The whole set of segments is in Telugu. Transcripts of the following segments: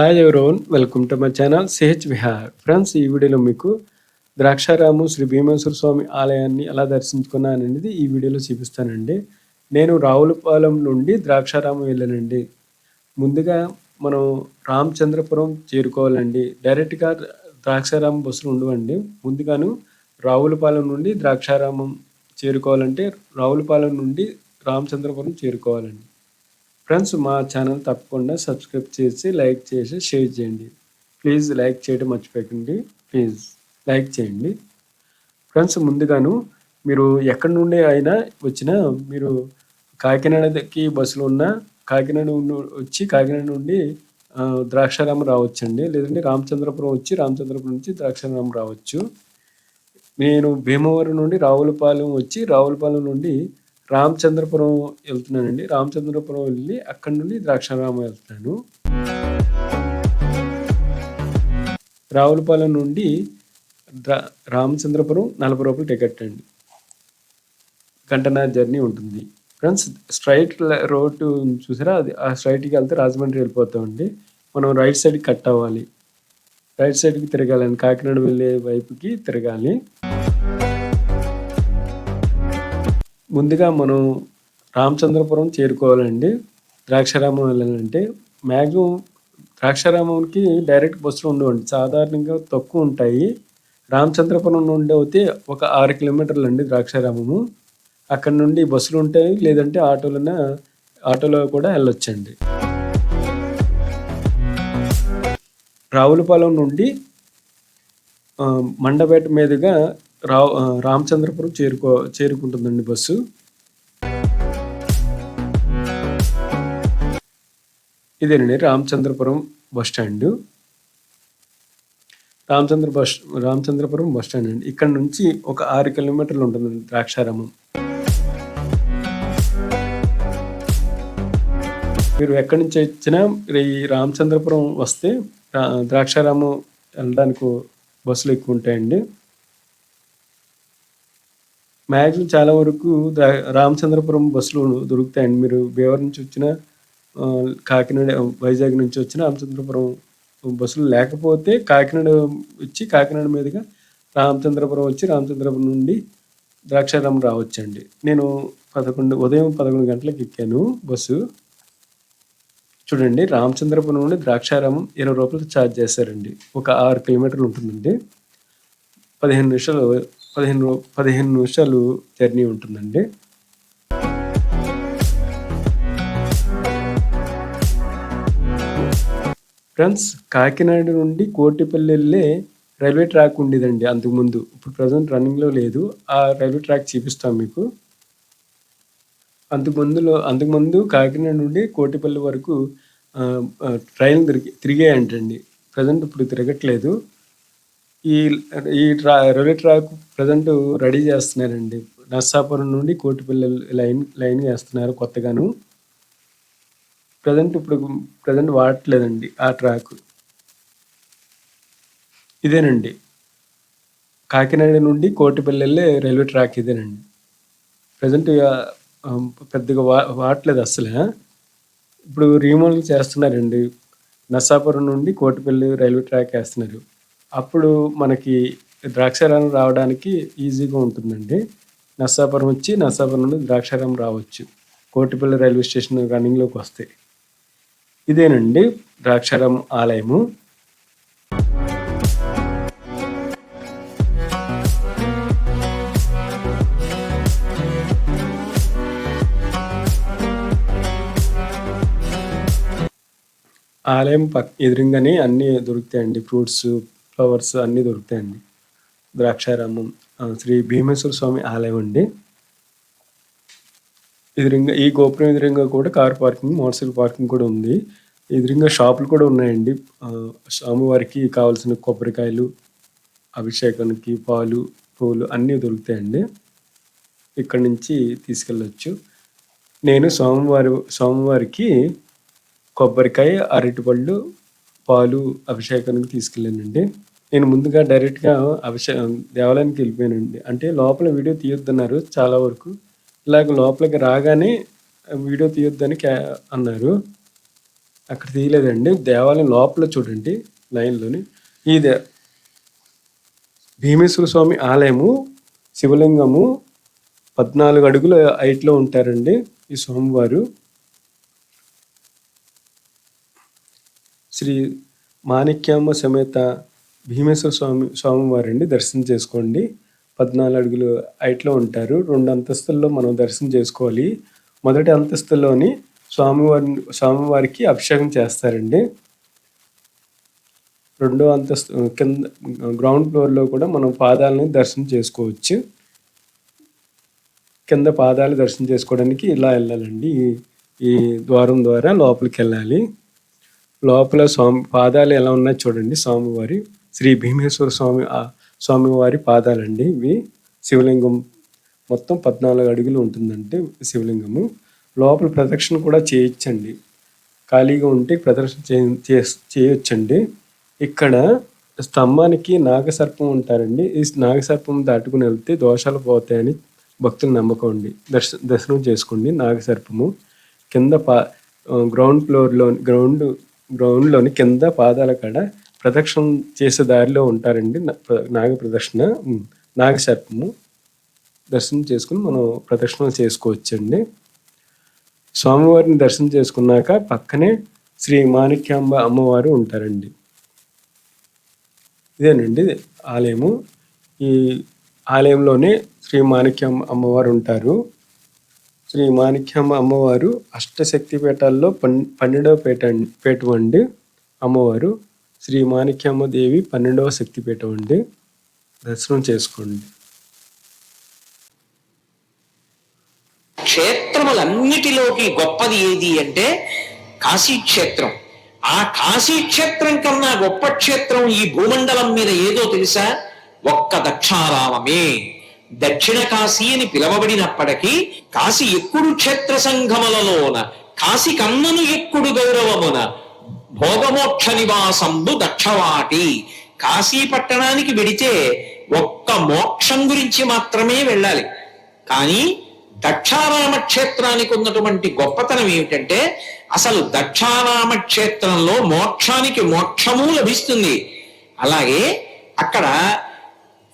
Hi everyone welcome to my channel CH Vihar friends ఈ వీడియోలో మీకు ద్రాక్షారాము శ్రీ భీమేశ్వర స్వామి ఆలయాన్ని ఎలా దర్శించుకున్నాను అనేది ఈ వీడియోలో చూపిస్తానండి. నేను రావులపాలెం నుండి ద్రాక్షారామం వెళ్ళానండి. ముందుగా మనం రామచంద్రపురం చేరుకోవాలండి. డైరెక్ట్గా ద్రాక్షారామం బస్సులు ఉండవండి. ముందుగాను రావులపాలెం నుండి ద్రాక్షారామం చేరుకోవాలంటే రావులపాలెం నుండి రామచంద్రపురం చేరుకోవాలండి. ఫ్రెండ్స్ మా ఛానల్ తప్పకుండా సబ్స్క్రైబ్ చేసి లైక్ చేసి షేర్ చేయండి. ప్లీజ్ లైక్ చేయడం మర్చిపోకండి. ప్లీజ్ లైక్ చేయండి. ఫ్రెండ్స్ ముందుగాను మీరు ఎక్కడి నుండి అయినా వచ్చినా మీరు కాకినాడకి బస్సులో ఉన్న కాకినాడ ను- వచ్చి కాకినాడ నుండి ద్రాక్షారామం రావచ్చండి. లేదంటే రామచంద్రపురం వచ్చి రామచంద్రపురం నుంచి ద్రాక్షారామం రావచ్చు. నేను భీమవరం నుండి రావులపాలెం వచ్చి రావులపాలెం నుండి రామచంద్రపురం వెళ్తున్నానండి. రామచంద్రపురం వెళ్ళి అక్కడి నుండి ద్రాక్షారామం వెళ్తున్నాను రావులపాలెం నుండి రామచంద్రపురం నలభై రూపాయలు టికెట్ అండి. గంటన్నర జర్నీ ఉంటుంది. ఫ్రెండ్స్ స్ట్రైట్ రోడ్ చూసారా? అది ఆ స్ట్రైట్కి వెళ్తే రాజమండ్రి వెళ్ళిపోతామండి. మనం రైట్ సైడ్కి కట్ అవ్వాలి. రైట్ సైడ్కి తిరగాలండి కాకినాడ వెళ్ళే వైపుకి తిరగాలి. ముందుగా మనం రామచంద్రపురం చేరుకోవాలండి. ద్రాక్షారామం వెళ్ళాలంటే మ్యాక్సిమం ద్రాక్షారామంకి డైరెక్ట్ బస్సులు ఉండవండి. సాధారణంగా తక్కువ ఉంటాయి. రామచంద్రపురం నుండి అయితే ఒక ఆరు కిలోమీటర్లు అండి ద్రాక్షారామము. అక్కడ నుండి బస్సులు ఉంటాయి. లేదంటే ఆటోలన ఆటోలో కూడా వెళ్ళొచ్చండి. రావులపాలెం నుండి మండపేట మీదుగా రా రామచంద్రపురం చేరుకో చేరుకుంటుందండి బస్సు. ఇదేనండి Ramachandrapuram bus stand. Ramachandra bus Ramachandrapuram bus stand అండి. ఇక్కడ నుంచి ఒక ఆరు కిలోమీటర్లు ఉంటుందండి ద్రాక్షారామం. మీరు ఎక్కడి నుంచి వచ్చినా ఈ రామచంద్రపురం వస్తే ద్రాక్షారామం వెళ్ళడానికి బస్సులు ఎక్కువ ఉంటాయండి. మ్యాక్సిమం చాలా వరకు రామచంద్రపురం బస్సులు దొరుకుతాయండి. మీరు భీవరం నుంచి వచ్చిన కాకినాడ వైజాగ్ నుంచి వచ్చిన రామచంద్రపురం బస్సులు లేకపోతే కాకినాడ వచ్చి కాకినాడ మీదుగా రామచంద్రపురం వచ్చి రామచంద్రపురం నుండి ద్రాక్షారామం రావచ్చండి. నేను పదకొండు ఉదయం పదకొండు గంటలకు ఎక్కాను బస్సు. చూడండి రామచంద్రపురం నుండి ద్రాక్షారామం ఇరవై రూపాయలు ఛార్జ్ చేశారండి. ఒక ఆరు కిలోమీటర్లు ఉంటుందండి. పదిహేను నిమిషాలు పదిహేను పదిహేను నిమిషాలు జర్నీ ఉంటుందండి. ఫ్రెండ్స్ కాకినాడ నుండి కోటిపల్లి వెళ్ళే రైల్వే ట్రాక్ ఉండేదండి అంతకుముందు. ఇప్పుడు ప్రజెంట్ రన్నింగ్లో లేదు. ఆ రైల్వే ట్రాక్ చూపిస్తాం మీకు. అంతకుముందులో అంతకుముందు కాకినాడ నుండి కోటిపల్లి వరకు ట్రైన్ తిరిగి తిరిగాయంటండి. ప్రజెంట్ ఇప్పుడు తిరగట్లేదు. ఈ ఈ ట్రా రైల్వే ట్రాక్ ప్రజెంట్ రెడీ చేస్తున్నారండి. నర్సాపురం నుండి కోటిపల్లి లైన్ లైన్ వేస్తున్నారు కొత్తగాను. ప్రజెంట్ ఇప్పుడు ప్రజెంట్ వాడట్లేదండి ఆ ట్రాక్. ఇదేనండి. కాకినాడ నుండి కోటిపల్లి వెళ్ళే రైల్వే ట్రాక్ ఇదేనండి. ప్రజెంట్ పెద్దగా వా వాడట్లేదు అసలు ఇప్పుడు రీమోడల్ చేస్తున్నారండి. నర్సాపురం నుండి కోటిపల్లి రైల్వే ట్రాక్ వేస్తున్నారు. అప్పుడు మనకి ద్రాక్షారామం రావడానికి ఈజీగా ఉంటుందండి. నర్సాపురం వచ్చి నర్సాపురం నుండి ద్రాక్షారామం రావచ్చు. కోటిపల్లి రైల్వే స్టేషన్ రన్నింగ్లోకి వస్తే. ఇదేనండి ద్రాక్షారామం ఆలయము. ఆలయం పక్ ఎదురుగానే అన్నీ దొరుకుతాయండి. ఫ్రూట్స్ ఫ్లవర్స్ అన్నీ దొరుకుతాయండి. ద్రాక్షారామం శ్రీ భీమేశ్వర స్వామి ఆలయం అండి. ఎదురుగా ఈ గోపురం ఎదురుగా కూడా car parking motorcycle parking కూడా ఉంది. ఎదురుగా షాపులు కూడా ఉన్నాయండి. స్వామివారికి కావాల్సిన కొబ్బరికాయలు అభిషేకానికి పాలు పూలు అన్నీ దొరుకుతాయండి. ఇక్కడ నుంచి తీసుకెళ్ళచ్చు. నేను సోమవారి సోమవారికి కొబ్బరికాయ అరటిపళ్ళు పాలు అభిషేకానికి తీసుకెళ్ళానండి. నేను ముందుగా డైరెక్ట్గా అభిషే దేవాలయానికి వెళ్ళిపోయానండి. అంటే లోపల వీడియో తీయొద్దన్నారు చాలా వరకు. ఇలాగ లోపలికి రాగానే వీడియో తీయొద్దని క్యా అన్నారు. అక్కడ తీయలేదండి. దేవాలయం లోపల చూడండి లైన్లోని. ఇది భీమేశ్వర స్వామి ఆలయము శివలింగము పద్నాలుగు అడుగుల హైట్లో ఉంటారండి ఈ స్వామివారు. శ్రీ మాణిక్యామ్మ సమేత భీమేశ్వర స్వామి స్వామివారండి దర్శనం చేసుకోండి. పద్నాలుగు అడుగులు హైట్లో ఉంటారు. రెండు అంతస్తుల్లో మనం దర్శనం చేసుకోవాలి. మొదటి అంతస్తులోని స్వామివారి స్వామివారికి అభిషేకం చేస్తారండి. రెండో అంతస్తు కింద గ్రౌండ్ ఫ్లోర్లో కూడా మనం పాదాలని దర్శనం చేసుకోవచ్చు. కింద పాదాలు దర్శనం చేసుకోవడానికి ఇలా వెళ్ళాలండి. ఈ ఈ ద్వారం ద్వారా లోపలికి వెళ్ళాలి. లోపల స్వామి పాదాలు ఎలా ఉన్నాయి చూడండి స్వామివారి. శ్రీ భీమేశ్వర స్వామి స్వామివారి పాదాలండి. ఇవి శివలింగం మొత్తం పద్నాలుగు అడుగులు ఉంటుందంటే శివలింగము. లోపల ప్రదక్షిణ కూడా చేయొచ్చండి. ఖాళీగా ఉంటే ప్రదర్శన చేయొచ్చండి. ఇక్కడ స్తంభానికి నాగసర్పం ఉంటారండి. ఈ నాగసర్పం దాటుకుని వెళ్తే దోషాలు పోతాయని భక్తులు నమ్మకం అండి దర్శ దర్శనం చేసుకోండి నాగసర్పము. కింద పా గ్రౌండ్ ఫ్లోర్లో గ్రౌండ్ గ్రౌండ్లోని కింద పాదాల కాడ ప్రదక్షిణ చేసే దారిలో ఉంటారండి. నాగ ప్రదక్షిణ. నాగసర్పము దర్శనం చేసుకుని మనం ప్రదక్షిణ చేసుకోవచ్చండి. స్వామివారిని దర్శనం చేసుకున్నాక పక్కనే శ్రీ మాణిక్యాంబ అమ్మవారు ఉంటారండి. ఇదేనండి ఆలయము. ఈ ఆలయంలోనే శ్రీ మాణిక్యాంబ అమ్మవారు ఉంటారు. శ్రీ మాణిక్యాంబ అమ్మవారు అష్టశక్తి పీఠాల్లో పన్ పన్నెండవ పీఠ పీఠం అండి అమ్మవారు. శ్రీ మాణిక్యమ్మ దేవి పన్నెండవ శక్తిపీఠం అండి. దర్శనం చేసుకోండి. క్షేత్రములన్నిటిలోకి గొప్పది ఏది అంటే కాశీక్షేత్రం ఆ కాశీక్షేత్రం కన్నా గొప్ప క్షేత్రం ఈ భూమండలం మీద ఏదో తెలుసా? ఒక్క దక్షారామమే. దక్షిణ కాశీ అని పిలవబడినప్పటికీ కాశీ ఎక్కుడు క్షేత్ర సంఘములలోన కాశీ కన్నను ఎక్కుడు గౌరవమున భోగమోక్ష నివాసంబు దక్షవాటి కాశీ పట్టణానికి వెడితే ఒక్క మోక్షం గురించి మాత్రమే వెళ్ళాలి. కానీ దక్షారామ క్షేత్రానికి ఉన్నటువంటి గొప్పతనం ఏమిటంటే అసలు దక్షారామ క్షేత్రంలో మోక్షానికి మోక్షము లభిస్తుంది. అలాగే అక్కడ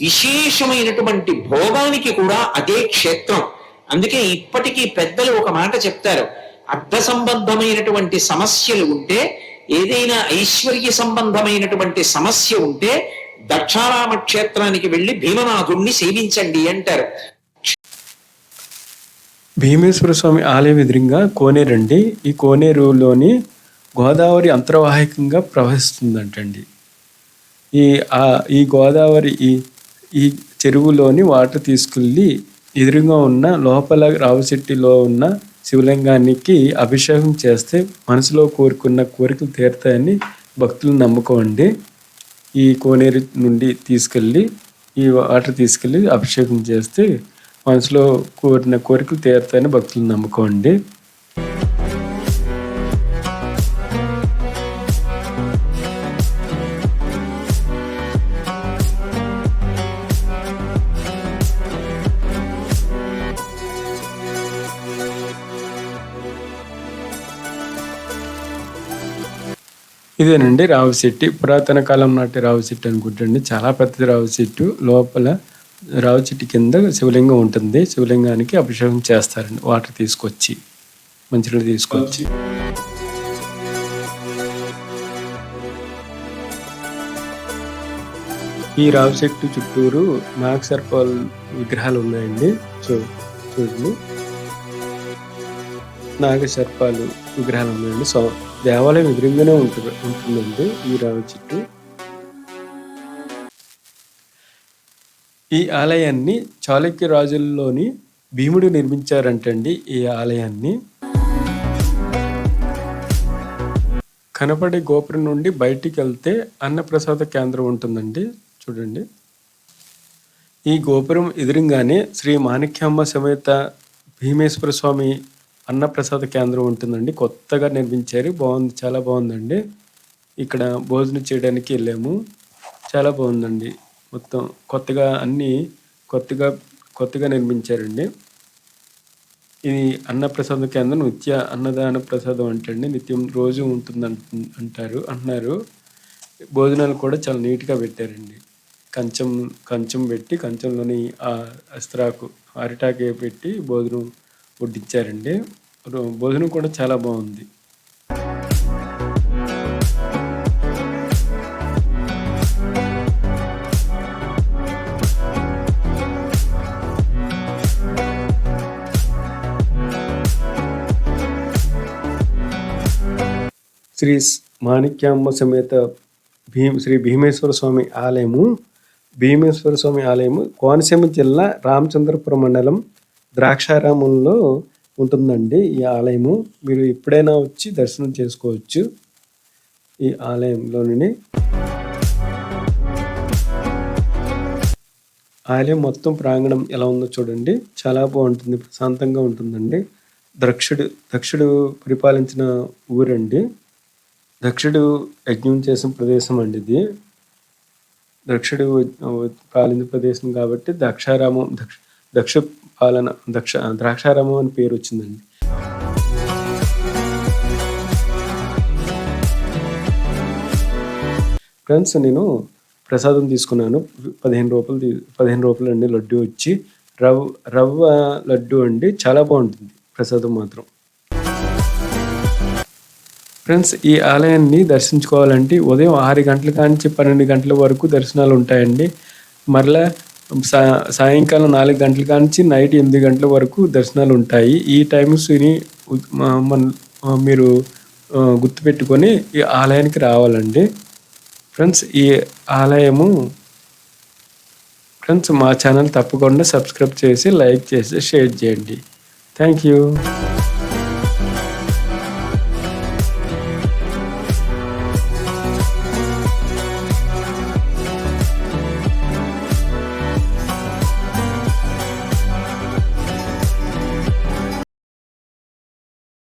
విశేషమైనటువంటి భోగానికి కూడా అదే క్షేత్రం. అందుకే ఇప్పటికీ పెద్దలు ఒక మాట చెప్తారు. అర్థ సంబంధమైనటువంటి సమస్యలు ఉంటే ఏదైనా ఐశ్వర్య సంబంధమైనటువంటి సమస్య ఉంటే దక్షారామ క్షేత్రానికి వెళ్ళి భీమనాథుణ్ణి సేవించండి అంటారు. భీమేశ్వర స్వామి ఆలయం ఎదురుగా కోనేరండి ఈ కోనేరులోని గోదావరి అంతర్వాహికంగా ప్రవహిస్తుందంటండి. ఈ ఈ గోదావరి ఈ ఈ చెరువులోని వాటర్ తీసుకెళ్ళి ఎదురుగా ఉన్న లోపల రావుశెట్టిలో ఉన్న శివలింగానికి అభిషేకం చేస్తే మనసులో కోరుకున్న కోరికలు తీరుతాయని భక్తులు నమ్మకం అండి. ఈ కోనేరు నుండి తీసుకెళ్ళి ఈ వాటర్ తీసుకెళ్ళి అభిషేకం చేస్తే మనసులో కోరిన కోరికలు తీరుతాయని భక్తులు నమ్మకం అండి. ఇదేనండి రావి చెట్టు. పురాతన కాలం నాటి రావి చెట్టు అనుకుంటండి చాలా పెద్ద రావి చెట్టు. లోపల రావి చెట్టు కింద శివలింగం ఉంటుంది. శివలింగానికి అభిషేకం చేస్తారండి. వాటర్ తీసుకొచ్చి మంచినీళ్ళు తీసుకొచ్చి. ఈ రావి చెట్టు చుట్టూరు నాగసర్పాల్ విగ్రహాలు ఉన్నాయండి. చూ చూడండి. నాగసర్పాలు విగ్రహాలు ఉన్నాయండి. సో దేవాలయం ఎదురుగానే ఉంటుంది ఉంటుందండి ఈ రావి చెట్టు. ఈ ఆలయాన్ని చాళుక్య రాజుల్లోని భీముడు నిర్మించారంటండి ఈ ఆలయాన్ని. కనపడే గోపురం నుండి బయటికి వెళ్తే అన్నప్రసాద కేంద్రం ఉంటుందండి. చూడండి. ఈ గోపురం ఎదురుగానే శ్రీ మాణిక్యమ్మ సమేత భీమేశ్వర స్వామి అన్నప్రసాద కేంద్రం ఉంటుందండి. కొత్తగా నిర్మించారు. బాగుంది. చాలా బాగుందండి. ఇక్కడ భోజనం చేయడానికి వెళ్ళాము. చాలా బాగుందండి. మొత్తం కొత్తగా అన్నీ కొత్తగా కొత్తగా నిర్మించారండి. ఇది అన్నప్రసాద కేంద్రం నిత్య అన్నదాన ప్రసాదం అంటండి. నిత్యం రోజు ఉంటుంది అంటారు అంటున్నారు. భోజనాలు కూడా చాలా నీట్గా పెట్టారండి. కంచం కంచం పెట్టి కంచంలోని ఆ అస్త్రాకు అరిటాకు పెట్టి భోజనం వడ్డించారండి భోజనం కూడా చాలా బాగుంది. శ్రీ మాణిక్యాంబ సమేత భీమ శ్రీ భీమేశ్వర స్వామి ఆలయము భీమేశ్వర స్వామి ఆలయము కోనసీమ జిల్లా రామచంద్రపురం మండలం ద్రాక్షారామంలో ఉంటుందండి ఈ ఆలయము. మీరు ఎప్పుడైనా వచ్చి దర్శనం చేసుకోవచ్చు ఈ ఆలయంలోని ఆలయం మొత్తం ప్రాంగణం ఎలా ఉందో చూడండి. చాలా బాగుంటుంది ప్రశాంతంగా ఉంటుందండి. దక్షుడు దక్షుడు పరిపాలించిన ఊరండి. దక్షుడు యజ్ఞం చేసిన ప్రదేశం అండి ఇది. దక్షుడు పాలించిన ప్రదేశం కాబట్టి ద్రాక్షారామం దక్ష దక్ష పాలన దక్ష ద్రాక్షారామం అని పేరు వచ్చిందండి. ఫ్రెండ్స్ నేను ప్రసాదం తీసుకున్నాను. పదిహేను రూపాయలు పదిహేను రూపాయలు అండి లడ్డు వచ్చి. రవ్ రవ్వ లడ్డు అండి చాలా బాగుంటుంది ప్రసాదం మాత్రం. ఫ్రెండ్స్ ఈ ఆలయాన్ని దర్శించుకోవాలంటే ఉదయం ఆరు గంటల కానించి పన్నెండు గంటల వరకు దర్శనాలు ఉంటాయండి. మరలా సాయంకాలం నాలుగు గంటల కానించి నైట్ ఎనిమిది గంటల వరకు దర్శనాలు ఉంటాయి. ఈ టైమ్స్ని మ- మన మీరు గుర్తుపెట్టుకొని ఈ ఆలయానికి రావాలండి. ఫ్రెండ్స్ ఈ ఆలయము ఫ్రెండ్స్ మా ఛానల్ తప్పకుండా సబ్స్క్రైబ్ చేసి లైక్ చేసి షేర్ చేయండి. Thank you.